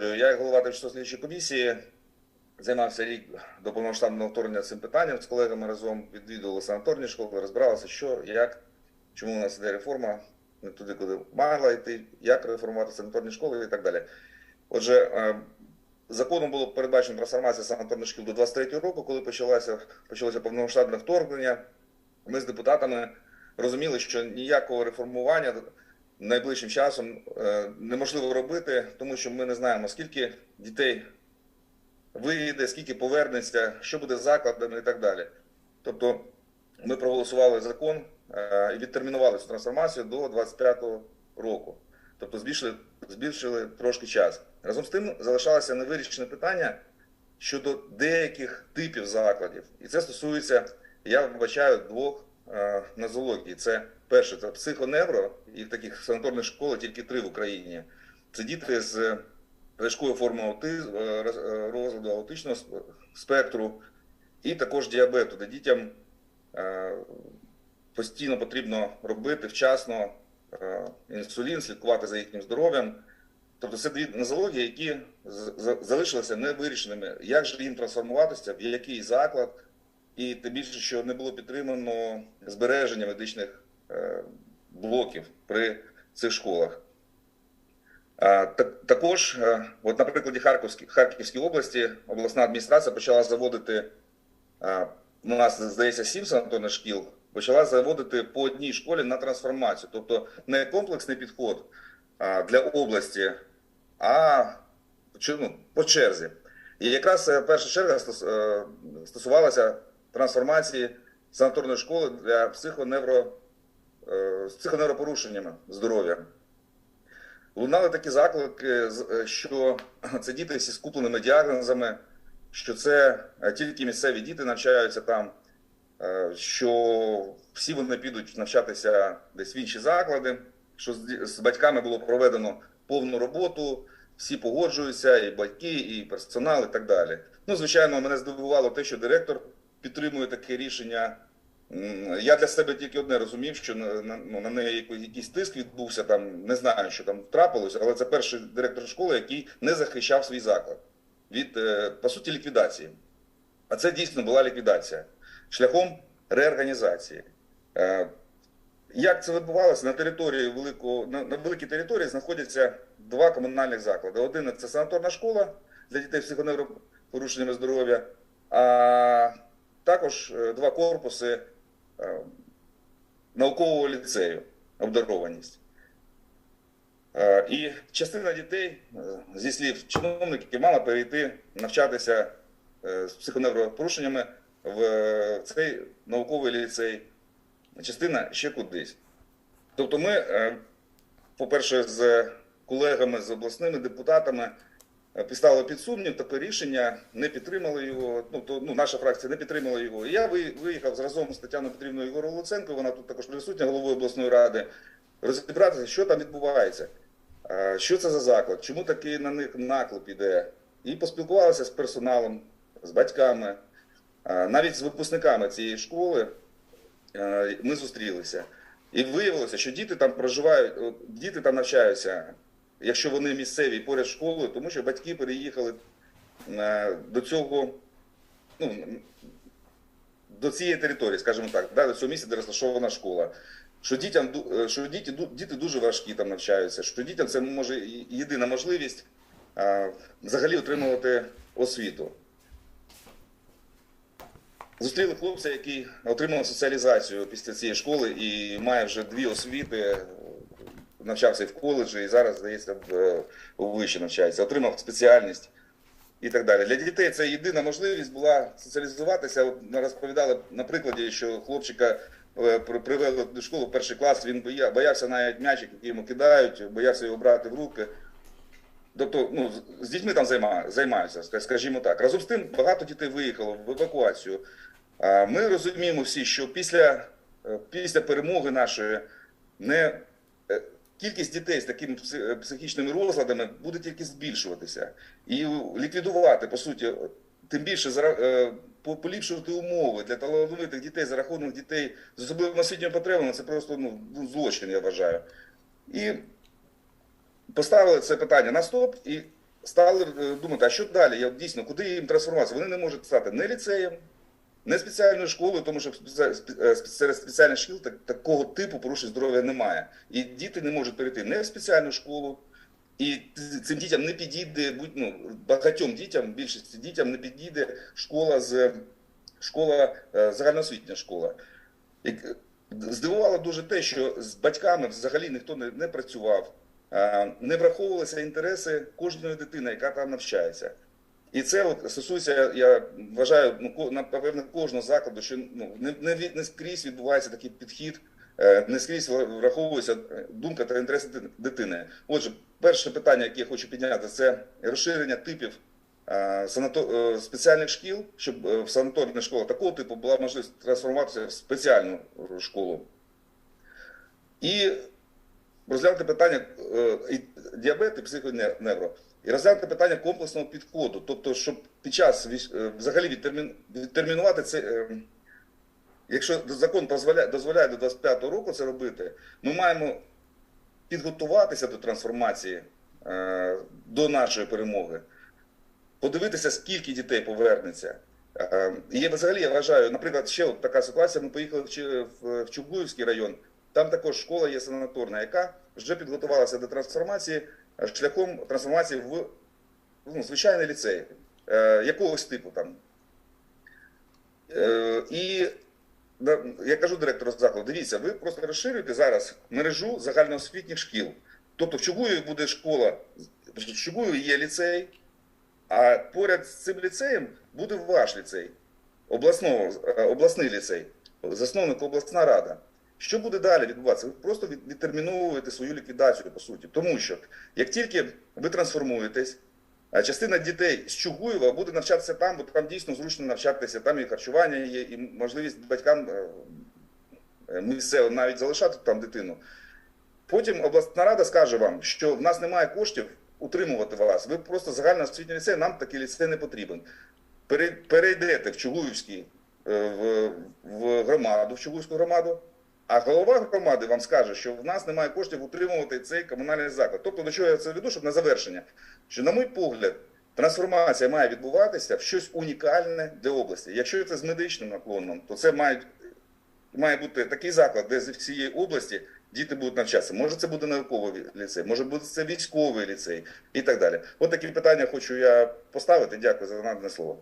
я як голова тимчасової слідчої комісії займався рік до повномасштабного вторгнення цим питанням з колегами разом відвідували санаторні школи, розбиралися, що, як, чому у нас іде реформа, не туди, куди мала йти, як реформувати санаторні школи і так далі. Отже, е, законом було передбачено трансформація санаторних шкіл до 23 року, коли почалося, почалося повномасштабне вторгнення. Ми з депутатами розуміли, що ніякого реформування найближчим часом е, неможливо робити, тому що ми не знаємо, скільки дітей виїде, скільки повернеться, що буде з закладами і так далі. Тобто ми проголосували закон е, і відтермінували цю трансформацію до 25-го року. Тобто збільшили, збільшили трошки час. Разом з тим залишалося невирішене питання щодо деяких типів закладів. І це стосується, я вбачаю, двох е, нозологій. Це перше, це психоневро, і таких санаторних школ тільки три в Україні. Це діти з важкою формою аутизму, е, е, розладу аутичного спектру, і також діабету, де дітям е, постійно потрібно робити вчасно інсулін, слідкувати за їхнім здоров'ям. Тобто це дві нозології, які залишилися невирішеними. Як же їм трансформуватися, в який заклад, і тим більше, що не було підтримано збереження медичних блоків при цих школах. Також, е, от на прикладі Харківської, області, обласна адміністрація почала заводити, е, у нас, здається, сім санаторних шкіл, почала заводити по одній школі на трансформацію. Тобто не комплексний підход для області, а ну, по черзі. І якраз е, перша черга е, стосувалася трансформації санаторної школи для психоневро, е, з психоневропорушеннями здоров'я. Лунали такі заклики, е, що це діти всі з купленими діагнозами, що це е, тільки місцеві діти навчаються там, е, що всі вони підуть навчатися десь в інші заклади, що з батьками було проведено повну роботу, всі погоджуються, і батьки, і персонал, і так далі. Ну, звичайно, мене здивувало те, що директор підтримує таке рішення. Я для себе тільки одне розумів, що на, ну, на неї якийсь тиск відбувся, там не знаю, що там трапилось, але це перший директор школи, який не захищав свій заклад від е, по суті ліквідації. А це дійсно була ліквідація шляхом реорганізації. Е, Як це відбувалося? На території великого на, на великій території знаходяться два комунальних заклади. Один це санаторна школа для дітей з психоневропорушеннями здоров'я, а також е, два корпуси наукового ліцею обдарованість. Е, І частина дітей, е, зі слів чиновників, мала перейти навчатися е, з психоневропорушеннями в цей науковий ліцей, частина ще кудись. Тобто, ми, по-перше, з колегами, з обласними депутатами е, під сумнів таке рішення, не підтримали його. Ну, то, ну, наша фракція не підтримала його. І я ви- виїхав разом з Тетяною Петрівною Ігорою Луценко, вона тут також присутня, головою обласної ради, розібратися, що там відбувається. Е, Що це за заклад? Чому такий на них наклеп іде? І поспілкувалися з персоналом, з батьками, е, навіть з випускниками цієї школи ми зустрілися. І виявилося, що діти там проживають, діти там навчаються, якщо вони місцеві поряд школою, тому що батьки переїхали е, до цього, ну, до цієї території, скажімо так, да, до цього місця, де розташована школа. Що дітям е, що діти, діти дуже важкі там навчаються, що дітям це може єдина можливість а, взагалі отримувати освіту. Зустріли хлопця, який отримав соціалізацію після цієї школи і має вже дві освіти, навчався і в коледжі, і зараз, здається, е, у виші навчається, отримав спеціальність і так далі. Для дітей це єдина можливість була соціалізуватися. От розповідали на прикладі, що хлопчика е, привели до школи в перший клас, він боявся навіть м'ячик, який йому кидають, боявся його брати в руки. Тобто, ну, з- дітьми там займаються, скажімо так. Разом з тим, багато дітей виїхало в евакуацію. Ми розуміємо всі, що після, е, після перемоги нашої не кількість дітей з такими е, психічними розладами буде тільки збільшуватися. І ліквідувати, по суті, тим більше е, по- поліпшувати умови для талановитих дітей за рахунок дітей з особливими освітніми потребами, це просто ну, ну, злочин, я вважаю. І поставили це питання на стоп, і стали е, думати, а що далі? Я дійсно, куди їм трансформуватися? Вони не можуть стати не ліцеєм, не спеціальною школою, тому що е, серед спеціальних шкіл так, такого типу порушень здоров'я немає. І діти не можуть перейти не в спеціальну школу. І цим дітям не підійде, будь- ну, багатьом дітям, більшості дітям не підійде школа з школа, е, загальноосвітня школа. Здивувало дуже те, що з батьками взагалі ніхто не, не працював, е, не враховувалися інтереси кожної дитини, яка там навчається. І це от стосується, я, вважаю, ну, напевно, кожного закладу, що ну, не, не, не скрізь відбувається такий підхід, е, не скрізь враховується е, думка та інтереси дитини. Отже, перше питання, яке я хочу підняти, це розширення типів е, санато- спеціальних шкіл, щоб в санаторних школах такого типу була можливість трансформуватися в спеціальну школу. І розглянути питання діабет і психоневро. І розглянути питання комплексного підходу. Тобто, щоб під час е, взагалі відтермін, відтермінувати це. е, Якщо закон дозволяє, дозволяє до 25-го року це робити, ми маємо підготуватися до трансформації е, до нашої перемоги, подивитися, скільки дітей повернеться. І я взагалі я вважаю, наприклад, ще от така ситуація. Ми поїхали в, Чугуївський район. Там також школа є санаторна, яка вже підготувалася до трансформації шляхом трансформації в ну, звичайний ліцей, е, якогось типу там. Е, і я кажу директору закладу, дивіться, ви просто розширюєте зараз мережу загальноосвітніх шкіл. Тобто в Чугуєві буде школа, в Чугуєві є ліцей, а поряд з цим ліцеєм буде ваш ліцей, обласного, е, обласний ліцей, засновник обласна рада. Що буде далі відбуватися? Ви просто відтерміновуєте свою ліквідацію, по суті. Тому що як тільки ви трансформуєтесь, частина дітей з Чугуєва буде навчатися там, бо там дійсно зручно навчатися, там і харчування є, і можливість батькам е, е, місцевим навіть залишати там дитину. Потім обласна рада скаже вам, що в нас немає коштів утримувати вас. Ви просто загальноосвітній ліцей, нам такий ліцей не потрібен. Перейдете в Чугуївський е, в, в громаду, в Чугуївську громаду, а голова громади вам скаже, що в нас немає коштів утримувати цей комунальний заклад. Тобто, до чого я це веду, щоб на завершення, що, на мій погляд, трансформація має відбуватися в щось унікальне для області. Якщо це з медичним наклоном, то це має, має бути такий заклад, де з всієї області діти будуть навчатися. Може, це буде науковий ліцей, може бути це військовий ліцей і так далі. От такі питання хочу я поставити. Дякую за надане слово.